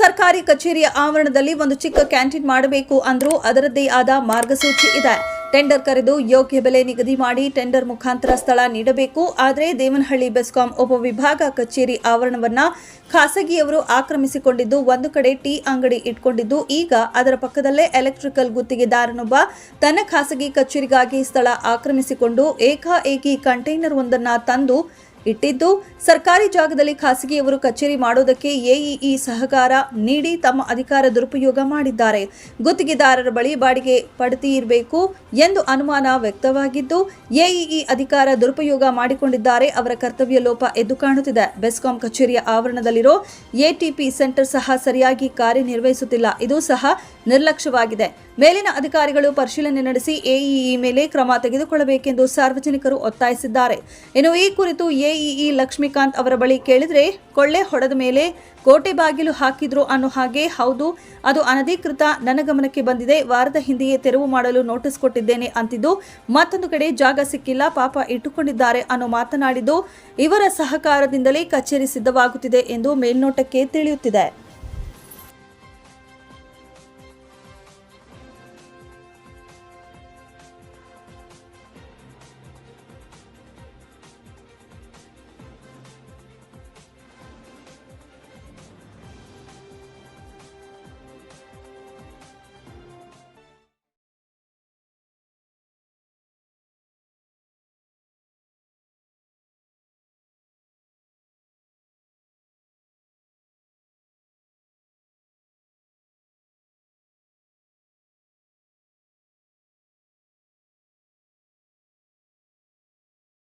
ಸರ್ಕಾರಿ ಕಚೇರಿಯ ಆವರಣದಲ್ಲಿ ಒಂದು ಚಿಕ್ಕ ಕ್ಯಾಂಟೀನ್ ಮಾಡಬೇಕು ಅಂದ್ರೂ ಅದರದ್ದೇ ಆದ ಮಾರ್ಗಸೂಚಿ ಇದೆ. ಟೆಂಡರ್ ಕರೆದು ಯೋಗ್ಯ ಬೆಲೆ ನಿಗದಿ ಮಾಡಿ ಟೆಂಡರ್ ಮುಖಾಂತರ ಸ್ಥಳ ನೀಡಬೇಕು. ಆದರೆ ದೇವನಹಳ್ಳಿ ಬೆಸ್ಕಾಂ ಉಪವಿಭಾಗ ಕಚೇರಿ ಆವರಣವನ್ನ ಖಾಸಗಿಯವರು ಆಕ್ರಮಿಸಿಕೊಂಡಿದ್ದು, ಒಂದು ಕಡೆ ಟೀ ಅಂಗಡಿ ಇಟ್ಕೊಂಡಿದ್ದು, ಈಗ ಅದರ ಪಕ್ಕದಲ್ಲೇ ಎಲೆಕ್ಟ್ರಿಕಲ್ ಗುತ್ತಿಗೆದಾರನೊಬ್ಬ ತನ್ನ ಖಾಸಗಿ ಕಚೇರಿಗಾಗಿ ಸ್ಥಳ ಆಕ್ರಮಿಸಿಕೊಂಡು ಏಕಾಏಕಿ ಕಂಟೈನರ್ ಒಂದನ್ನ ತಂದು ಇಟ್ಟಿದ್ದು. ಸರ್ಕಾರಿ ಜಾಗದಲ್ಲಿ ಖಾಸಗಿಯವರು ಕಚೇರಿ ಮಾಡೋದಕ್ಕೆ ಎಇಇ ಸಹಕಾರ ನೀಡಿ ತಮ್ಮ ಅಧಿಕಾರ ದುರುಪಯೋಗ ಮಾಡಿದ್ದಾರೆ. ಗುತ್ತಿಗೆದಾರರ ಬಳಿ ಬಾಡಿಗೆ ಪಡ್ತಿ ಇರಬೇಕು ಎಂದು ಅನುಮಾನ ವ್ಯಕ್ತವಾಗಿದ್ದು, ಎಇಇ ಅಧಿಕಾರ ದುರುಪಯೋಗ ಮಾಡಿಕೊಂಡಿದ್ದಾರೆ. ಅವರ ಕರ್ತವ್ಯ ಲೋಪ ಎದ್ದು ಕಾಣುತ್ತಿದೆ. ಬೆಸ್ಕಾಂ ಕಚೇರಿಯ ಆವರಣದಲ್ಲಿರೋ ಎಟಿಪಿ ಸೆಂಟರ್ ಸಹ ಸರಿಯಾಗಿ ಕಾರ್ಯನಿರ್ವಹಿಸುತ್ತಿಲ್ಲ. ಇದು ಸಹ ನಿರ್ಲಕ್ಷ್ಯವಾಗಿದೆ. ಮೇಲಿನ ಅಧಿಕಾರಿಗಳು ಪರಿಶೀಲನೆ ನಡೆಸಿ ಎಇಇ ಮೇಲೆ ಕ್ರಮ ತೆಗೆದುಕೊಳ್ಳಬೇಕೆಂದು ಸಾರ್ವಜನಿಕರು ಒತ್ತಾಯಿಸಿದ್ದಾರೆ. ಇನ್ನು ಈ ಕುರಿತು ಎಇಇ ಲಕ್ಷ್ಮೀಕಾಂತ್ ಅವರ ಬಳಿ ಕೇಳಿದ್ರೆ ಕೊಳ್ಳೆ ಹೊಡೆದ ಮೇಲೆ ಕೋಟೆ ಬಾಗಿಲು ಹಾಕಿದ್ರು ಅನ್ನೋ ಹಾಗೆ, ಹೌದು, ಅದು ಅನಧಿಕೃತ ನನ್ನ ಗಮನಕ್ಕೆ ಬಂದಿದೆ, ವಾರದ ಹಿಂದೆಯೇ ತೆರವು ಮಾಡಲು ನೋಟಿಸ್ ಕೊಟ್ಟಿದ್ದೇನೆ ಅಂತಿದ್ದು, ಮತ್ತೊಂದು ಕಡೆ ಜಾಗ ಸಿಕ್ಕಿಲ್ಲ, ಪಾಪ ಇಟ್ಟುಕೊಂಡಿದ್ದಾರೆ ಅನ್ನೋ ಮಾತನಾಡಿದ್ದು ಇವರ ಸಹಕಾರದಿಂದಲೇ ಕಚೇರಿ ಸಿದ್ಧವಾಗುತ್ತಿದೆ ಎಂದು ಮೇಲ್ನೋಟಕ್ಕೆ ತಿಳಿಯುತ್ತಿದೆ.